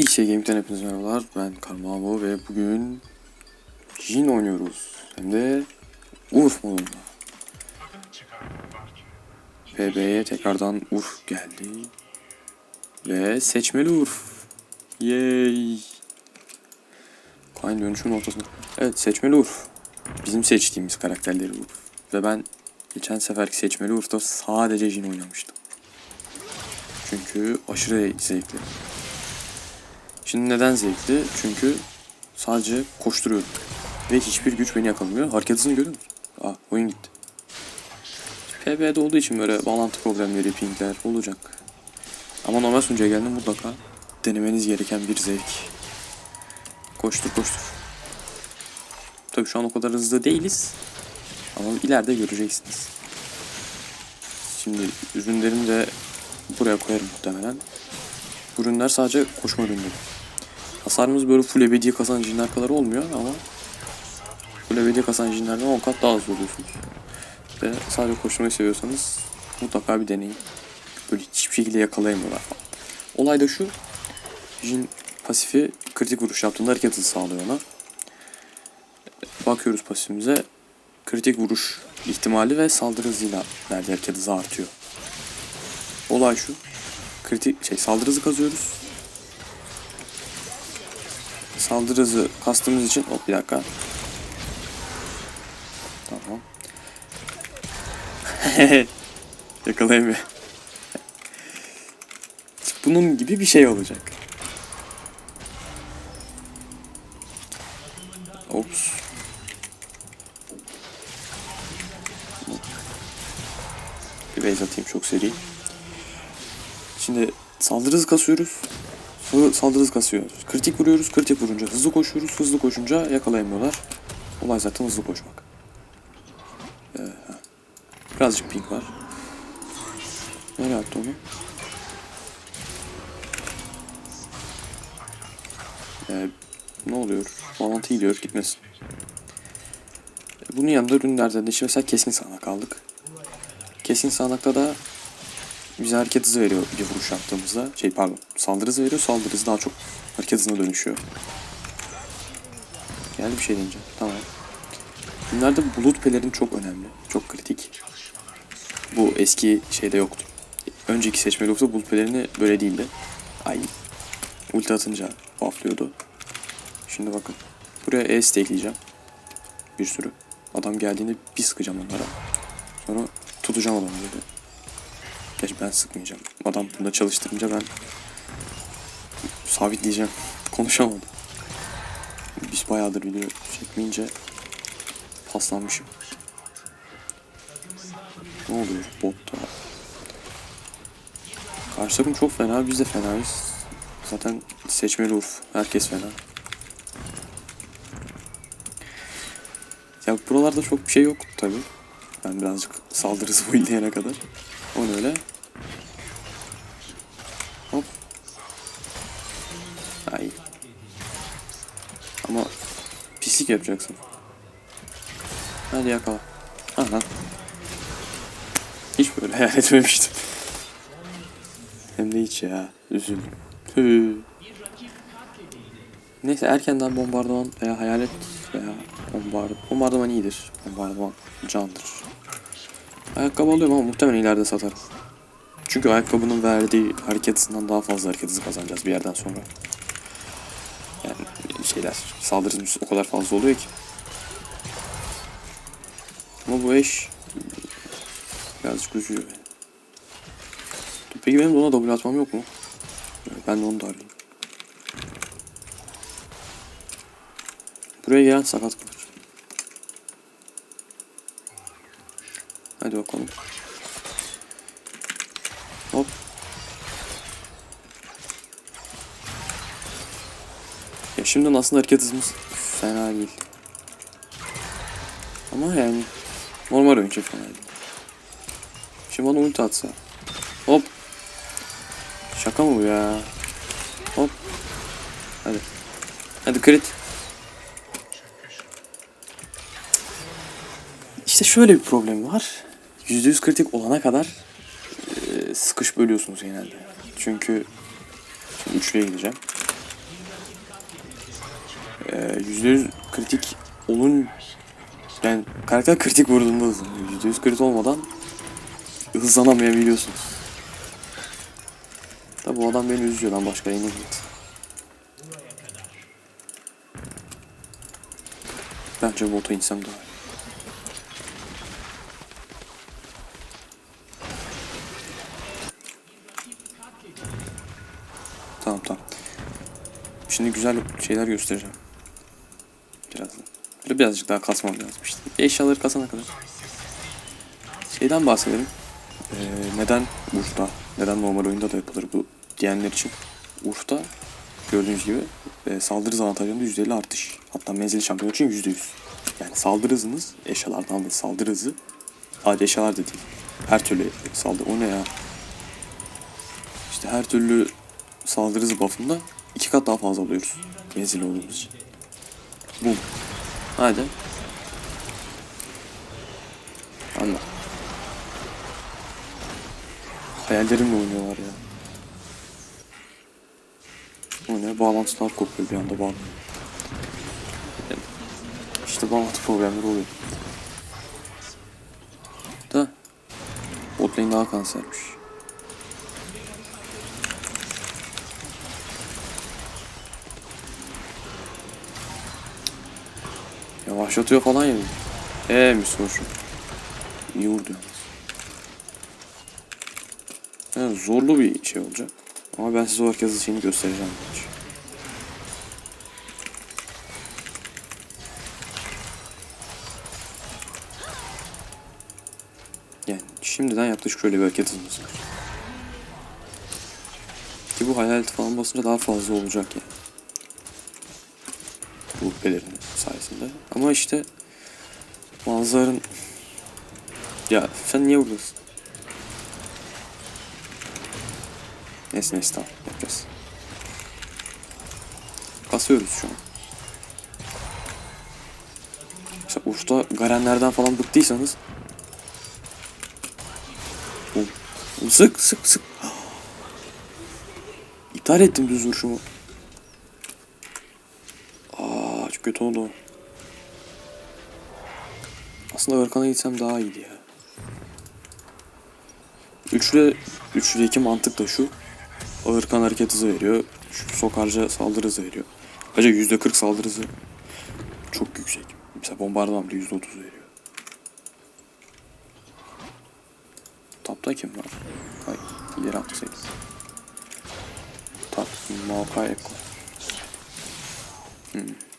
İlk şey Game'den hepinize merhabalar. Ben Karmavo ve bugün Jin oynuyoruz. Hem de Urf modunda. PB'ye tekrardan Urf geldi. Ve seçmeli Urf. Yay. Kayn dönüşümün ortasında. Evet seçmeli Urf. Bizim seçtiğimiz karakterleri Urf. Ve ben geçen seferki seçmeli Urf'ta sadece Jin oynamıştım. Çünkü aşırı zevkli. Şimdi neden zevkli? Çünkü sadece koşturuyorum. Ve hiçbir güç beni yakalamıyor. Hareket hızını görüyor musun? Aa oyun gitti. PB'de olduğu için böyle bağlantı problemleri, pingler olacak. Ama normal sunucuya geldim mutlaka denemeniz gereken bir zevk. Koştur koştur. Tabii şu an o kadar hızlı değiliz. Ama ileride göreceksiniz. Şimdi ürünlerimi de buraya koyarım muhtemelen. Ürünler sadece koşma ürünleri. Hasarımız böyle full ebedi kasan cinler kadar olmuyor ama full ebedi kasan cinlerden 10 kat daha az oluyorsunuz. Ve sadece koşmayı seviyorsanız mutlaka bir deneyin. Böyle hiçbir şekilde yakalayamıyorlar falan. Olay da şu. Jin pasifi kritik vuruş yaptığında hareket hızı sağlıyor ona. Bakıyoruz pasifimize. Kritik vuruş ihtimali ve saldırı hızıyla verdiği hareket hızı artıyor. Olay şu. Kritik şey saldırı hızı kazıyoruz. Saldırı hızı kastığımız için hop bir dakika. Tamam. Yakalayamıyor. Bunun gibi bir şey olacak. Ops. Bir base atayım çok seri. Şimdi saldırı hızı kasıyoruz. Saldırı hızı kasıyoruz. Kritik vuruyoruz. Kritik vurunca hızlı koşuyoruz. Hızlı koşunca yakalayamıyorlar. Olay zaten hızlı koşmak. Ee, birazcık ping var. Nereye attı onu? Ee, ne oluyor? Bağlantı gidiyor. Gitmesin. Bunun yanında ürünlerden de işte mesela keskin sağanak aldık. Keskin sağanakta da bize hareket hızı veriyor bir vuruş yaptığımızda. Şey pardon saldırı hızı veriyor. Saldırı hızı daha çok hareket hızına dönüşüyor. Geldi bir şey deneyeceğim. Tamam. Bunlarda bulut pelerin çok önemli. Çok kritik. Bu eski şeyde yoktu. Önceki seçmeli yoksa bulut pelerini böyle değildi. Ay. Ulti atınca bufflıyordu. Şimdi bakın. Buraya E ekleyeceğim. Bir sürü. Adam geldiğinde bir sıkacağım onlara. Sonra tutacağım adamı böyle. Gerçi ben sıkmayacağım. Adam bunda çalıştırınca ben sabitleyeceğim. Konuşamadım. Biz bayağıdır video çekmeyince paslanmışım. Ne oluyor botta? Karşı takım çok fena, biz de fenayız. Zaten seçmeli Urf. Herkes fena. Ya buralarda çok bir şey yok tabi. Ben birazcık saldırısı buildleyene kadar. Onu öyle. Pislik yapacaksın. Hadi yakala. Aha. Hiç böyle hayal etmemiştim. Hem de hiç ya. Üzüldüm. Hü. Neyse erkenden bombardıman veya hayalet veya bombardıman. Bombardıman iyidir. Bombardıman candır. Ayakkabı alıyorum ama muhtemelen ileride satarım. Çünkü ayakkabının verdiği hareket daha fazla hareket kazanacağız bir yerden sonra. Şeyler, saldırımız o kadar fazla oluyor ki. Ama bu eş birazcık üzüyor beni. Peki benim de ona double atmam yok mu? Ben de onu da arayayım. Buraya gelen sakat kalır. Hadi bakalım. Hop. Şimdi aslında hareket hızımız fena değil. Ama yani normal oyun fena değil. Şimdi bana ulti atsa. Hop. Şaka mı bu ya? Hop. Hadi. Hadi crit. İşte şöyle bir problem var. %100 kritik olana kadar e, sıkış bölüyorsunuz genelde. Çünkü şimdi gideceğim. Ee, %100 kritik onun yani karakter kritik vurduğunda hızlanıyor. %100 kritik olmadan hızlanamayabiliyorsunuz. Tabi bu adam beni üzüyor lan başka yeni git. Bence bota insem daha. Tamam tamam. Şimdi güzel şeyler göstereceğim. Birazcık daha kasmam lazım işte. Eşyaları kasana kadar. Şeyden bahsedelim. Ee, neden Urf'ta, neden normal oyunda da yapılır bu diyenler için. Urf'ta gördüğünüz gibi e, saldırı hızı avantajında %50 artış. Hatta menzili şampiyon için %100. Yani saldırı hızınız eşyalardan da saldırı hızı. Sadece eşyalar da değil. Her türlü saldırı. O ne ya? İşte her türlü saldırı hızı buff'ında iki kat daha fazla alıyoruz. Menzili olduğumuz için. Bum. Hadi. Anla. Hayallerimle oynuyorlar ya. O ne? Bağlantılar kopuyor bir anda bağlı. İşte bağlantı problemleri oluyor. Da. Bot lane daha kansermiş. Yavaşlatıyor falan ya. Eee Müslüman. İyi vurdu yalnız. Yani zorlu bir şey olacak. Ama ben size o herkesin şeyini göstereceğim. bence. Yani şimdiden yaklaşık şöyle bir hareket hızımız var. Ki bu hayalet falan basınca daha fazla olacak yani. Bu pelerin sayesinde. Ama işte bazıların ya sen niye buradasın? Neyse neyse tamam yapacağız. Basıyoruz şu an. Mesela Urf'ta Garenlerden falan bıktıysanız Sık sık sık. İptal ettim düz vuruşumu. Aa çok kötü oldu. Aslında Arkan'a gitsem daha iyiydi ya. Üçlü, üçlüdeki mantık da şu. Ağırkan hareket hızı veriyor. Şu sokarca saldırı hızı veriyor. Ayrıca yüzde kırk saldırı hızı çok yüksek. Mesela bombardıman bile yüzde otuz veriyor. Tapta kim var? Hay, ileri atlasaydı. Tap, Maokai Eko. Hmm.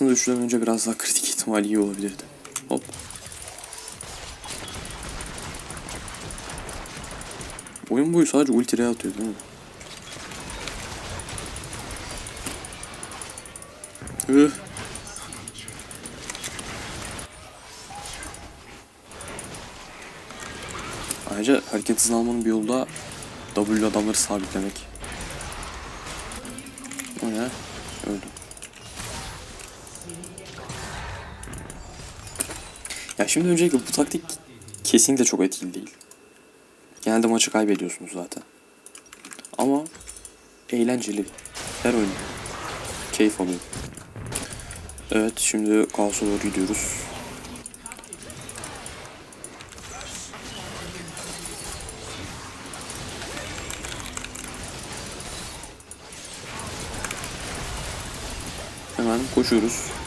Aslında üçlüden önce biraz daha kritik ihtimal iyi olabilirdi. Hop. Oyun boyu sadece ulti atıyor değil mi? Üh. Ayrıca hareket hızını almanın bir yolu da W adamları sabitlemek. O ne? Öldüm. Ya şimdi öncelikle bu taktik kesinlikle çok etkili değil. Genelde maçı kaybediyorsunuz zaten. Ama eğlenceli. Her oyun. Keyif alıyor. Evet şimdi kaosa doğru gidiyoruz. Hemen koşuyoruz.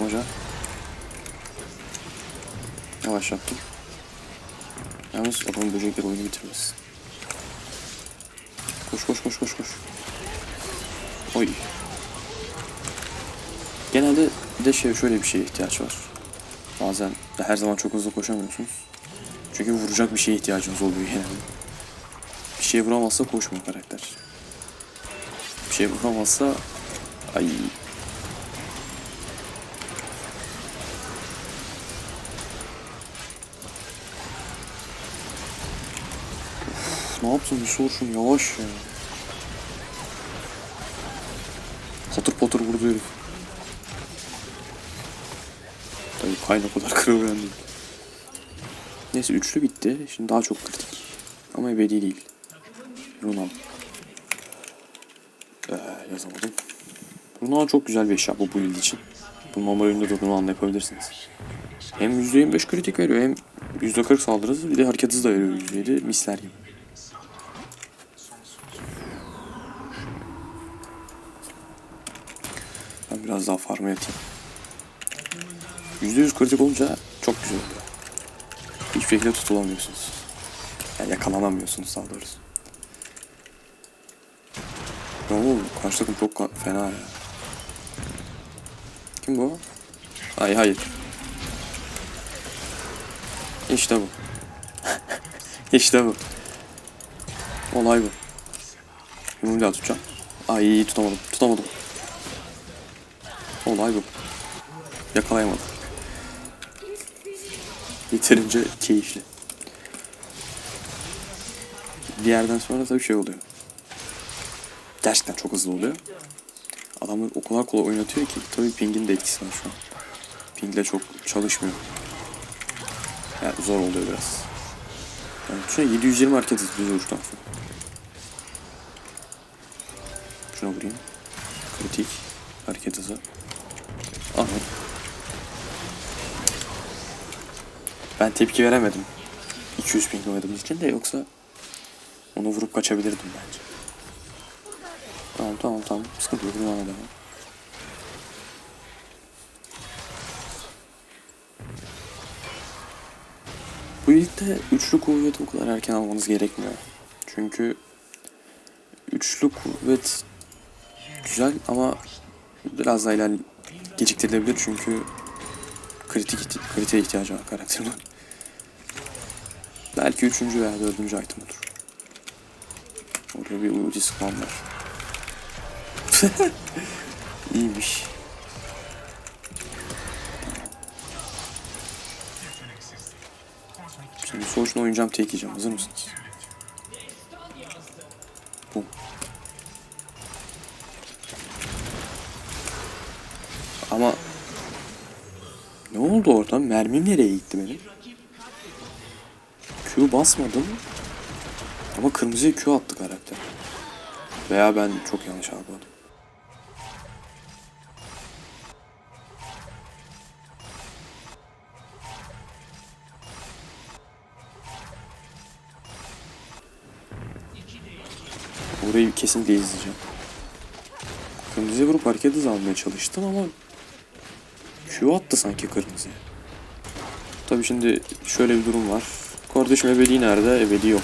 Koşmaca. Yavaşlattım. Yalnız adam böcekler oyunu bitirmez. Koş koş koş koş koş. Oy. Genelde bir de şey şöyle bir şeye ihtiyaç var. Bazen her zaman çok hızlı koşamıyorsunuz. Çünkü vuracak bir şeye ihtiyacınız oluyor genelde. Bir şeye vuramazsa koşmuyor karakter. Bir şeye vuramazsa ay Ne yaptın bir sor şunu yavaş ya. Patır patır vurdu herif. Tabii kayna kadar kırılgan. Neyse üçlü bitti. Şimdi daha çok kritik. Ama ebedi değil. Ronaldo. Ee, yazamadım. Ronaldo çok güzel bir eşya bu build için. Bu normal oyunda da Ronaldo yapabilirsiniz. Hem %25 kritik veriyor hem %40 saldırı hızı bir de hareket hızı da veriyor %7 misler gibi. Ben biraz daha farma yatayım. %100 kritik olunca çok güzel oluyor. Hiçbir şekilde tutulamıyorsunuz. Yani yakalanamıyorsunuz daha doğrusu. Oo, karşı takım çok fena ya. Kim bu? Hayır hayır. İşte bu. işte bu. Olay bu. Daha tutacağım. Ay tutamadım. Tutamadım. Olay bu. Yakalayamadım. Yeterince keyifli. Bir yerden sonra tabii şey oluyor. Gerçekten çok hızlı oluyor. Adamlar o kadar kolay oynatıyor ki tabii pingin de etkisi var şu an. Pingle çok çalışmıyor. Yani zor oluyor biraz. Yani şuna 720 hareket düz uçtan sonra. Şuna vurayım. Kritik. Hareket hızı. Ben tepki veremedim. 200 ping oynadığımız için de yoksa onu vurup kaçabilirdim bence. Tamam tamam tamam. Sıkıntı yok. Devam edelim. Bu ilkte üçlü kuvveti o kadar erken almanız gerekmiyor. Çünkü üçlü kuvvet güzel ama biraz daha iler geciktirilebilir çünkü kritik kritiğe ihtiyacı var karakterin. Belki üçüncü veya dördüncü item olur. Orada bir ulti spam var. İyiymiş. Şimdi sonuçta oynayacağım tek yiyeceğim. Hazır mısınız? Oldu orada? Mermim nereye gitti benim? Q basmadım. Ama kırmızıya Q attı karakter. Veya ben çok yanlış algıladım. Burayı kesinlikle izleyeceğim. Kırmızıya vurup hareket hızı almaya çalıştım ama Q attı sanki kırmızıya. Tabi şimdi şöyle bir durum var. Kardeşim ebedi nerede? Ebedi yok.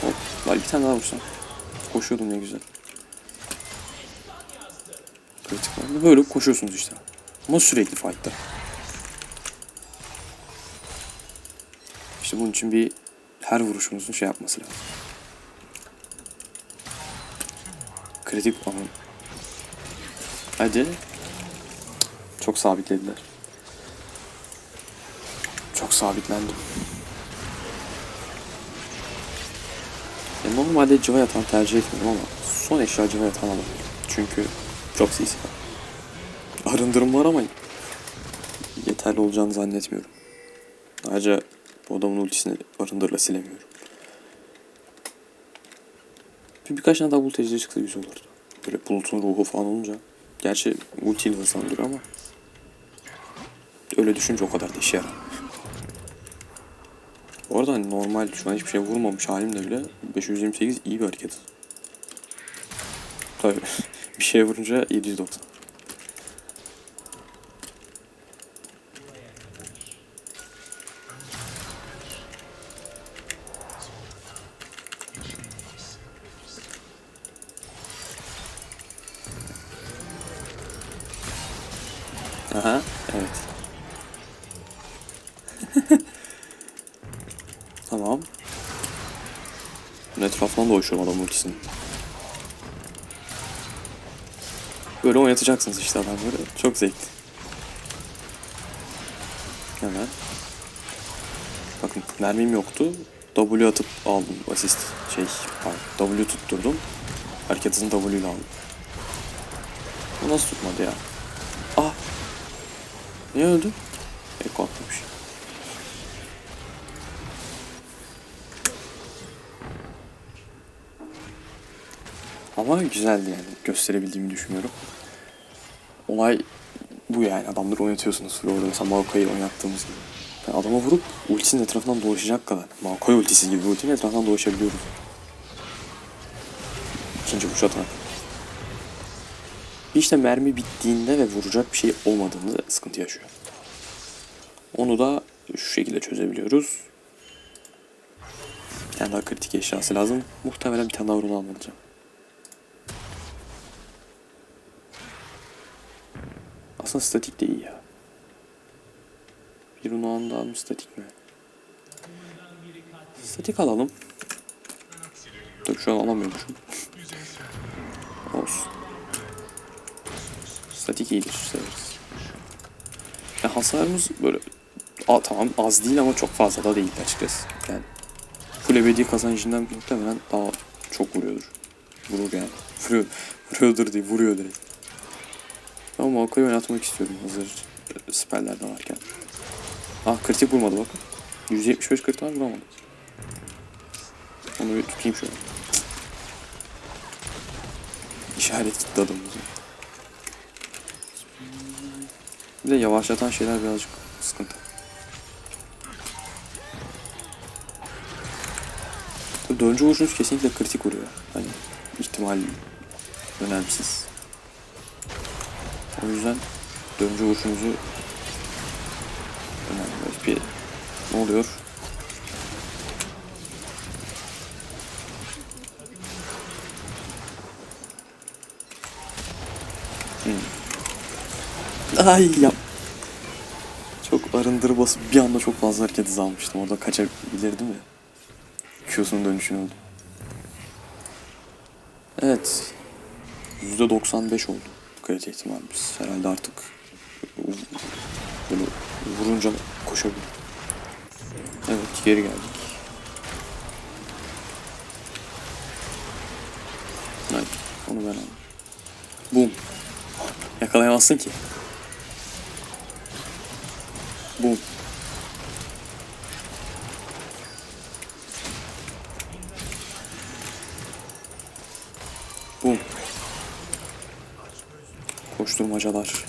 Hop. Var bir tane daha vursam. Koşuyordum ne güzel. Kritik var. Böyle koşuyorsunuz işte. Ama sürekli fight'ta. İşte bunun için bir her vuruşunuzun şey yapması lazım. Kritik ama. Hadi. Çok sabitlediler. Çok sabitlendim. Ya normalde cıva yatan tercih etmiyorum ama son eşya cıva yatan alamıyorum. Çünkü çok CC. Arındırım var ama yeterli olacağını zannetmiyorum. Ayrıca bu adamın ultisini arındırla silemiyorum. Bir birkaç tane double tecrübe çıksa güzel olurdu. Böyle bulutun ruhu falan olunca. Gerçi ultiyle hızlandırıyor ama öyle düşünce o kadar da işe yarar. Bu arada hani normal şu an hiçbir şey vurmamış halimde bile 528 iyi bir hareket. Tabii bir şeye vurunca 790. Etrafından dolaşıyorum adam ultisini. Böyle oynatacaksınız işte adamları. Çok zevkli. Hemen. Bakın mermim yoktu. W atıp aldım asist. Şey, pardon, W tutturdum. Hareket hızını W ile aldım. Bu nasıl tutmadı ya? Ah! Niye öldü? Eko atlamış. Ama güzeldi yani. Gösterebildiğimi düşünüyorum. Olay bu yani. Adamları oynatıyorsunuz. Orada mesela Maokai'yi oynattığımız gibi. Yani adama vurup ultisinin etrafından dolaşacak kadar. Maokai ultisi gibi ultinin etrafından dolaşabiliyoruz. İkinci vuruş atarak. İşte mermi bittiğinde ve vuracak bir şey olmadığında sıkıntı yaşıyor. Onu da şu şekilde çözebiliyoruz. Bir tane daha kritik eşyası lazım. Muhtemelen bir tane daha rune almalıyım. Aslında statik de iyi ya. Bir rune daha mı statik mi? Statik alalım. Dur şu an alamıyormuşum. Olsun. Statik iyidir severiz. Ya hasarımız böyle a, tamam az değil ama çok fazla da değil açıkçası. Yani full ebedi kazancından muhtemelen daha çok vuruyordur. Vurur yani. Vuruyor, vuruyordur değil vuruyor direkt. Ama Maokai oynatmak istiyorum hazır e, siperler de varken. Ah kritik vurmadı bak. 175 kritik var vuramadı. Onu bir tutayım şöyle. İşaret gitti adamımıza. Bir de yavaşlatan şeyler birazcık sıkıntı. Dördüncü vuruşunuz kesinlikle kritik vuruyor. Hani ihtimal önemsiz. O yüzden dördüncü vuruşunuzu önemli. Bir ne oluyor? Ay yap. Çok arındır basıp bir anda çok fazla hareket hızı almıştım. Orada kaçabilirdim ya. Q'sunun dönüşünü oldu. Evet. %95 oldu kalite ihtimalimiz. Herhalde artık böyle vurunca koşabilir. Evet geri geldik. Hayır onu ben aldım. Boom. Yakalayamazsın ki. Koşturmacalar.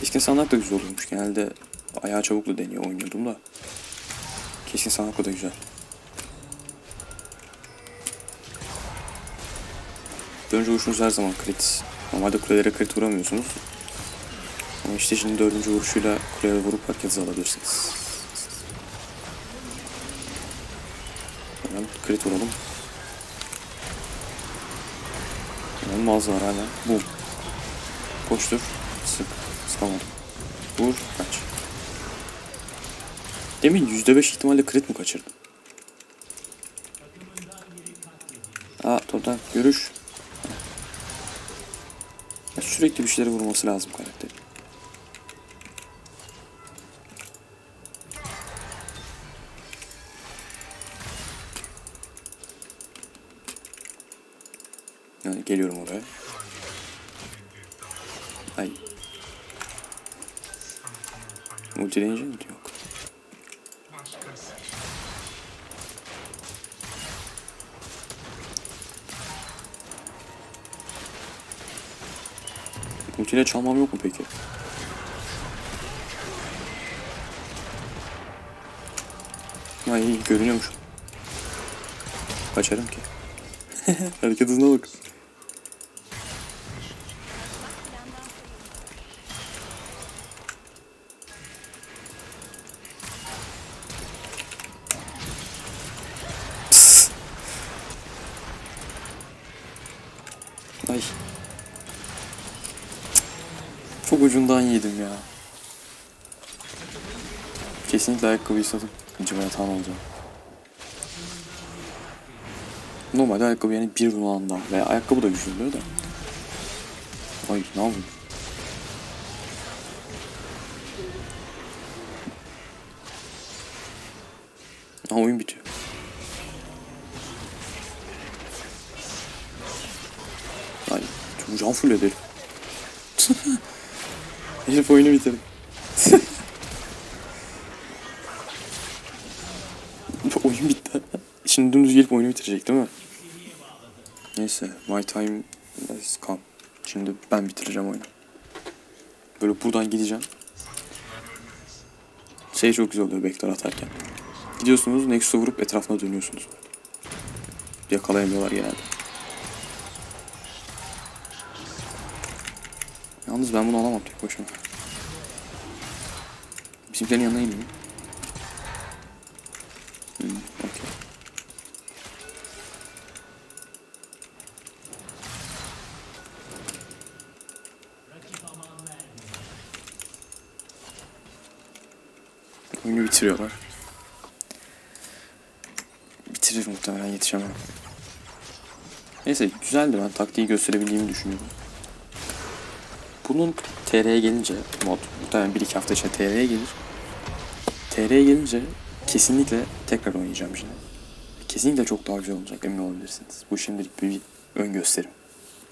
Keskin sandak da güzel olurmuş. Genelde ayağı çabukla deniyor oynuyordum da. Keskin sandak da güzel. Dördüncü vuruşunuz her zaman crit. Normalde kulelere crit vuramıyorsunuz. Ama işte şimdi dördüncü vuruşuyla kuleye vurup herkes alabilirsiniz. Hemen crit vuralım. Var hala. Boom. Koştur. Sık. Sıkamadım. Vur. Kaç. Demin %5 ihtimalle crit mi kaçırdım? Aa totem görüş. Sürekli bir şeylere vurması lazım karakteri. Yani geliyorum oraya. Ay. Multileyince mi? Yok. Multiyle çalmam yok mu peki? Ay görünüyormuş. Kaçarım ki. Hareket hızına bak. Çok ucundan yedim ya. Kesinlikle ayakkabıyı satıp cıvaya tam olacağım. Normalde ayakkabı yani bir bulanda veya ayakkabı da güçlü da. Ay ne yapayım? Ha oyun bitiyor. Ay çocuğum full edelim. Herif oyunu bitirdi. Oyun bitti. Şimdi dümdüz gelip oyunu bitirecek değil mi? Neyse, my time has come. Şimdi ben bitireceğim oyunu. Böyle buradan gideceğim. Şey çok güzel oluyor vektör atarken. Gidiyorsunuz, Nexus'a vurup etrafına dönüyorsunuz. Yakalayamıyorlar genelde. Yalnız ben bunu alamam tek başıma. Bizimkilerin yanına ineyim. Hmm, okey. Oyunu bitiriyorlar. Bitirir muhtemelen yetişemem. Neyse güzeldi ben taktiği gösterebildiğimi düşünüyorum. Bunun TR'ye gelince mod muhtemelen 1-2 hafta içinde TR'ye gelir. TR'ye gelince kesinlikle tekrar oynayacağım şimdi. Kesinlikle çok daha güzel olacak emin olabilirsiniz. Bu şimdilik bir ön gösterim.